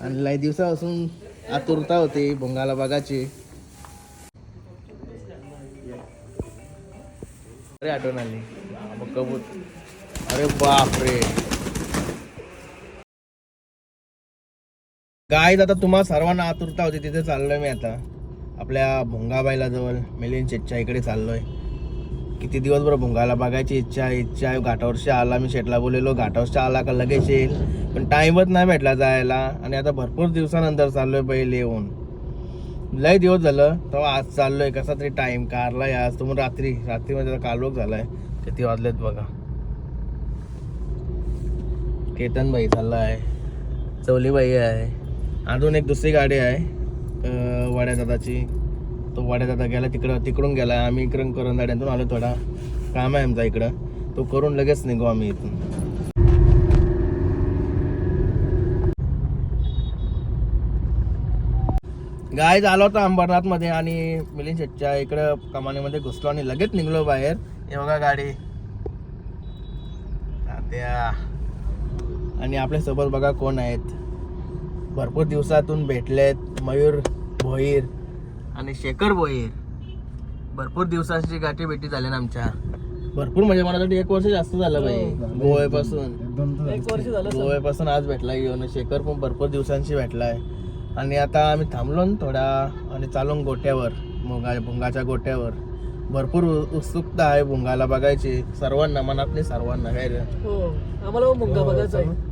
आणि लय दिवसापासून आतुरता होते भोंगाला बघायची. अरे आठवण आली. मग कबूत अरे बापरे. काय आता तुम्हाला सर्वांना आतुरता होती तिथे चाललोय मी आता. आपल्या भोंगाबाईला जवळ मिलिंद शेटच्या इकडे चाललोय. किती दिवसभर भुंगायला बघायची इच्छा आहे, इच्छा आहे. घाटावरशी आला मी शेटला बोललेलो घाटावरशी आला का लगेच येईल. पण टाईमच नाही भेटला जायला. आणि आता भरपूर दिवसानंतर चाललोय पहिले येऊन. लय दिवस झालं तेव्हा आज चाललोय. कसा तरी टाइम कारलाय आज. तुम्ही रात्री रात्रीमध्ये आता झाला झालाय. किती वाजलेत बघा. केतन भाई आहे चवलीबाई आहे. अजून एक दुसरी गाडी आहे अं, वाड्या दादाची तो वाड्या दादा गेला तिकडं तिकडून गेला. आम्ही इकडून करून गाड्यांतून आलो थोडा. काम आहे आमचा इकडं. तो करून लगेच निघू आम्ही इथून. गाय आलो होता अंबरनाथमध्ये आणि मिलिंद शेटच्या इकडं कमानीमध्ये घुसलो आणि लगेच निघलो बाहेर. हे बघा गाडी. आणि आपल्यासोबत बघा कोण आहेत. भरपूर दिवसातून भेटलेत मयूर भोईर. आणि शेखर भोईर. भरपूर दिवसाची गाठी भेटी झाल्या ना आमच्या. भरपूर म्हणजे मला वाटतं एक वर्ष जास्त झालं बाई. गोव्यापासून. एक वर्ष झालं गोव्यापासून आज भेटला येऊन शेखर पण भरपूर दिवसांशी भेटलाय. आणि आता आम्ही थांबलो ना थोडा आणि चालून गोट्यावर भुंगा भुंगाच्या गोट्यावर. भरपूर उत्सुकता आहे भुंगाला बघायची. सर्वांना मनातली सर्वांना काय रे? हो. आम्हाला पण मुंगा बघायचा आहे.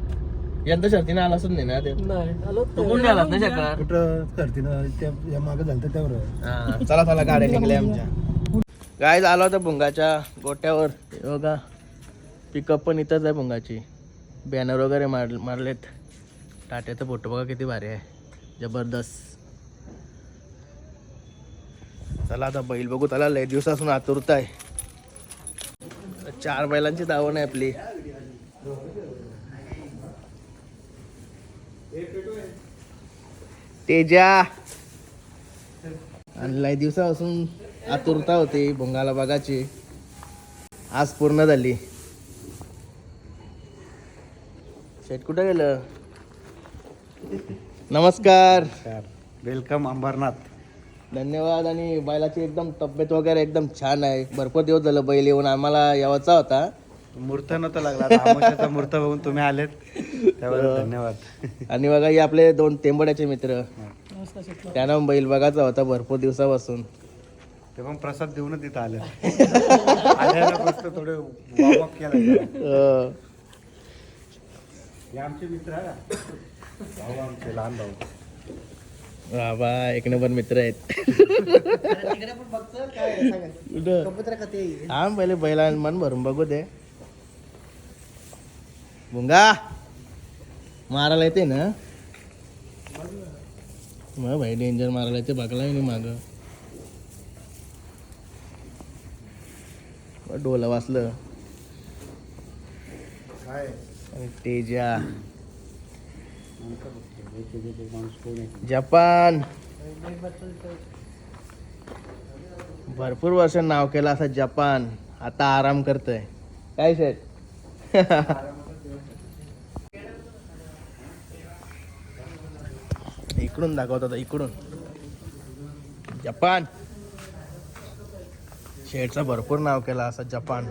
यंदा शर्तीनं आला असत नाही ना ते. नाही आलो तू कोण आलात ना शेखर कुठं करते ना त्या मागं झालं तर त्यावर. हा, चला चला गाड्या निघल्या आमच्या. गाय आलो होता भुंगाच्या गोट्यावर. हे बघा पिकअप पण इथंच आहे भुंगाची. बॅनर वगैरे मार मारलेत. टाट्याचा फोटो बघा किती भारी आहे. जबरदस्त. चला आता बैल बघू त्याला लय दिवसापासून आतुरता आहे. चार बैलांची दावण आहे आपली. तेजा. आणि लय दिवसापासून आतुरता होती भोंगाला बघायची. आज पूर्ण झाली. शेट कुठं गेलं? नमस्कार. वेलकम अंबरनाथ. धन्यवाद आणि बैलाची एकदम तब्येत वगैरे एकदम छान आहे. भरपूर दिवस झालं बैल येऊन आम्हाला यावाचा होता. मूर्त नव्हता लागला. मूर्त बघून तुम्ही आलेत. त्याबद्दल धन्यवाद. आणि बघा हे आपले दोन टेंबड्याचे मित्र. त्यांना बैल बघायचा होता भरपूर दिवसापासून. ते पण प्रसाद देऊनच तिथं आले. फक्त थोडे वॉर्मअप केला जरा. अं, हे आमचे मित्र आहे ना. भाऊ आमचे लहान भाऊ. बाबा एक नंबर मित्र आहेत. कुठं? हा पहिले बैला मन भरून बघू दे. मुंगा मारायला येते ना? मग भाई डेंजर मारायला येते बघला मी माग. डोला वाचलं. तेजा. जपान. भरपूर वर्ष नाव केलं असं जपान. आता आराम करतोय. काय शेट इकडून दाखवत होता इकडून. जपान. शेटचं भरपूर नाव केलं असं जपान.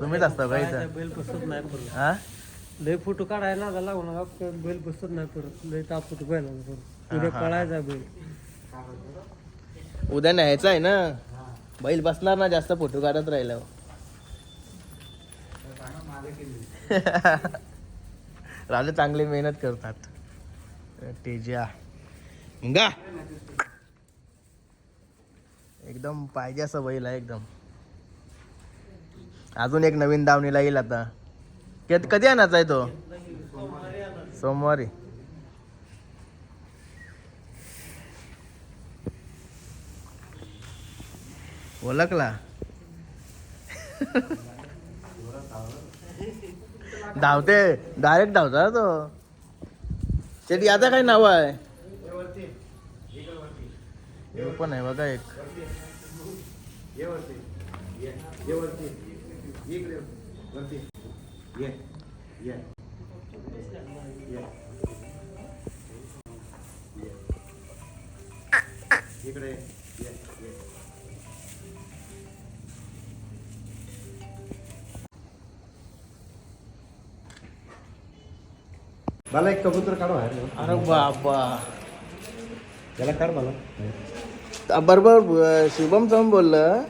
तुम्हीच असता का इथं? बैल बसत नाही परत. हा? लय फोटो काढायला झाला लागू नका बैल बसत नाही परत. लय ताप फोटो परत. उद्या पळायचा बैल. उद्या न्यायचं आहे ना? बैल बसणार ना जास्त फोटो काढत राहिल्यावर. राजे चांगली मेहनत करतात. तेजा मुंगा एकदम पाहिजे असं बैल आहे एकदम. अजून एक नवीन दावणीला येईल आता. कधी कधी आणायचा आहे तो? सोमवारी. ओळखला. धावते. डायरेक्ट धावता ना तो. शेटी आता काय नाव आहे? हे पण आहे बघा एक. इकडे मला एक कबूतर काढ बाहेर अरे बाबा. त्याला काढ मला. बरोबर शुभम जाऊन बोललं.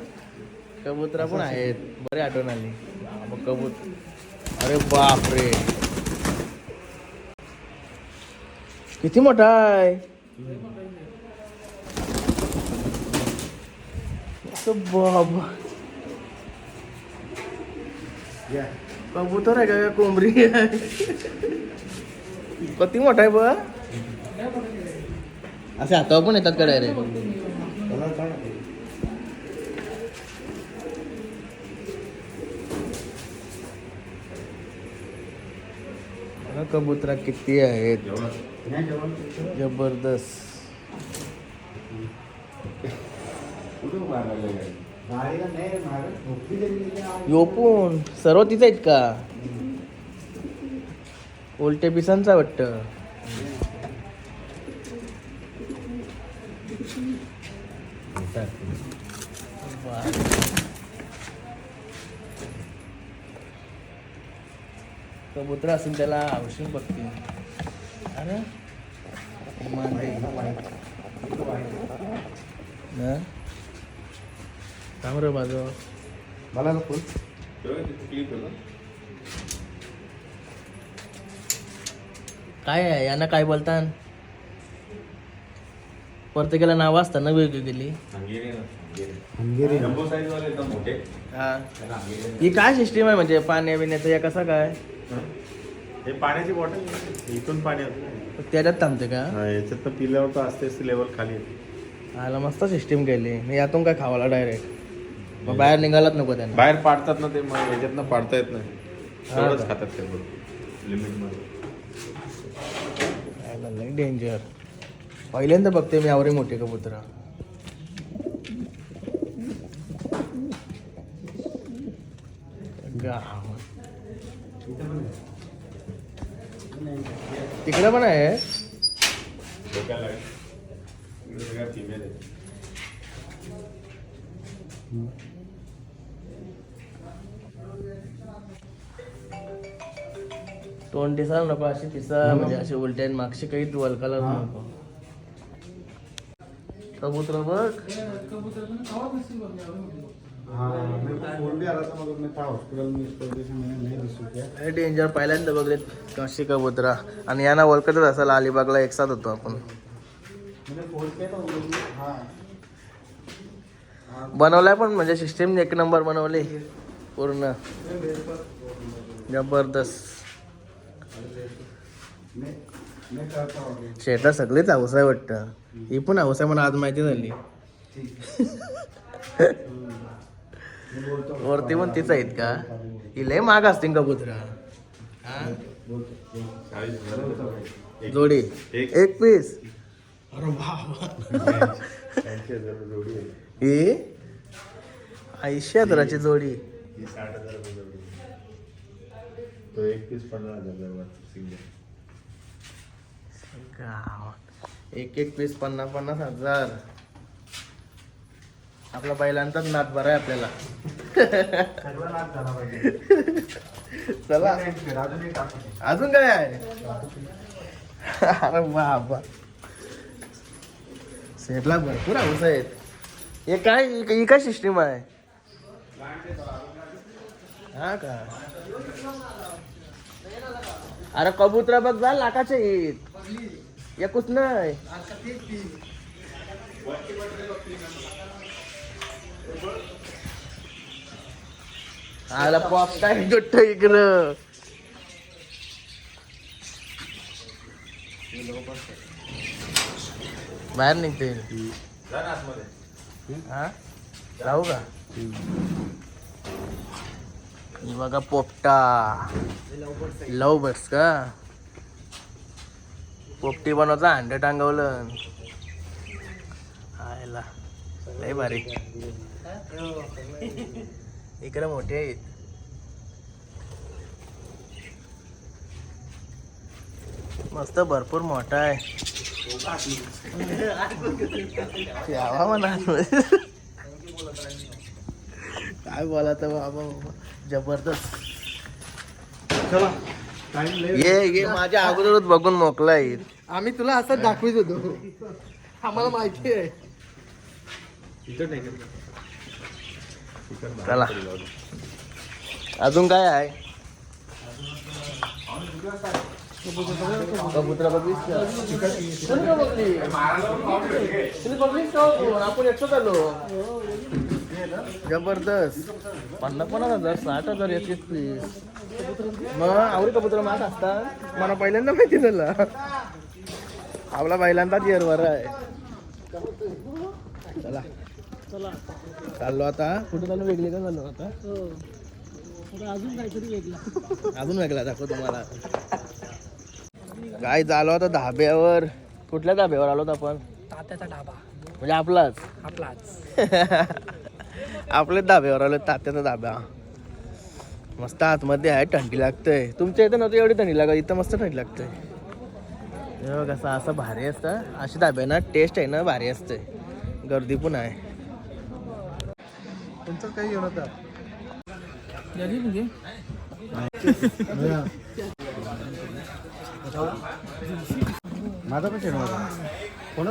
कबुतरा पण आहेत. बरे आठवण आली. बाबा, कबूत. अरे बापरे. किती मोठा आहे? बाबा. या. कबूतर आहे का का कोंबडी आहे? किती मोठा आहे बघ. असे हातावर पण येतात का डायरेक्ट त्याला काढ कबुतरा किती आहेत. जबरदस्त. रे योपून सर्व तिथे आहेत का? उलटे पिसांचा वाटत. कबूतर असेल त्याला औषध बघते. अरे? थांब रे माझं मला नको. काय आहे? यांना काय बोलतात प्रत्येकाला नाव असतात ना वेगवेगळी हा. ही काय सिस्टीम आहे म्हणजे पाण्या बिण्याचं या कसा काय? हे? पाण्याची बॉटल इथून पाणी येतं. त्याच्यात थांबते का? हा, याच्यात तर पिल्यावर तर असतेच लेवल खाली येते. आला मस्त सिस्टीम केली. मी यातून काय खावाला डायरेक्ट मग बाहेर निघालाच नको त्यांना. बाहेर पाडतात ना ते मग याच्यातनं पाडता येत नाही. हा तेवढंच? खातात ते लिमिटमध्ये. लई डेंजर पहिल्यांदा बघते मी आवरे मोठे कबुतर. तिकडे पण आहे? तोंड दिसायला नको अशी पिसा म्हणजे अशी उलट्या मागशी काही डुअल कलर नको. कबूतर बघ. डेंजर पहिल्यांदा बघले कशी कबुतरा. आणि यांना ओळखतच असेल अलिबागला एक साथ होतो आपण. हाँ. बनवलाय पण म्हणजे सिस्टीम एक नंबर बनवली. पूर्ण. जबरदस्त. शेतात सगळीच हाऊस आहे वाटतं. ही पण हाऊस आहे मला आज माहिती झाली. वरती पण तीच आहेत का? ही लय महाग असतील का कुत्रा? जोडी. एक. पीस. अरे बाबा. जोडी ही? ऐंशी हजाराची जोडी साठ हजार जोडी. तो एक पीस पन्नास हजार सिंगल एक एक पीस पन्नास पन्नास हजार. आपला बैलांचाच नाद बरा आहे आपल्याला. चला. अजून काय आहे? अरे बाबा. सेटला भरपूर हाऊस आहेत. हे काय ही काय सिस्टीम आहे? हा का? अरे कबुतर बघ जा लाखाचे आहेत. एकूच नाही. आला पॉप काय गोट्ट इकडं. बाहेर निघते हा? जाऊ का? ही बघा पोपटा. लव बर्ड्स का? पोपटी बनवता अंड टांगवलं. आयला लय भारी. इकडे मोठे आहेत. मस्त भरपूर मोठा आहे. म्हणा. काय बोलात बाबा बाबा. जबरदस्त. चला. ये ये. माझ्या अगोदरच बघून मोकलाय. आम्ही तुला असं दाखवित होतो. आम्हाला माहिती आहे. चला. अजून काय आहे? कबुतरा बघलीस हो? आपण एकटंच आलो. जबरदस्त. पन्नास पन्नास हजार साठ हजार येतेच प्लीज मग आवडी कबुतर मात असतात मला पहिल्यांदा माहिती झालं. आपला पहिल्यांदाच इयरवर आहे. चला. चला. चाललो आता. कुठे चाललो वेगळे का चाललो आता? अजून काहीतरी वेगळा. अजून वेगळा दाखव तुम्हाला. काय झालो आता धाब्यावर? कुठल्या धाब्यावर आलो आपण? तात्याचा डाबा म्हणजे आपलाच. आपलाच. आपल्याच धाब्यावर आलो तात्याचा धाबा मस्त आतमध्ये आहे थंडी लागतंय. तुमच्या इथं नव्हतं एवढी थंडी लागत इथं मस्त थंडी लागतंय. हे बघ असं असं भारी असतं. अशी धाब्या ना टेस्ट आहे ना भारी असते. गर्दी पण आहे. तुमचं काही येऊ नका माझा पण कोणा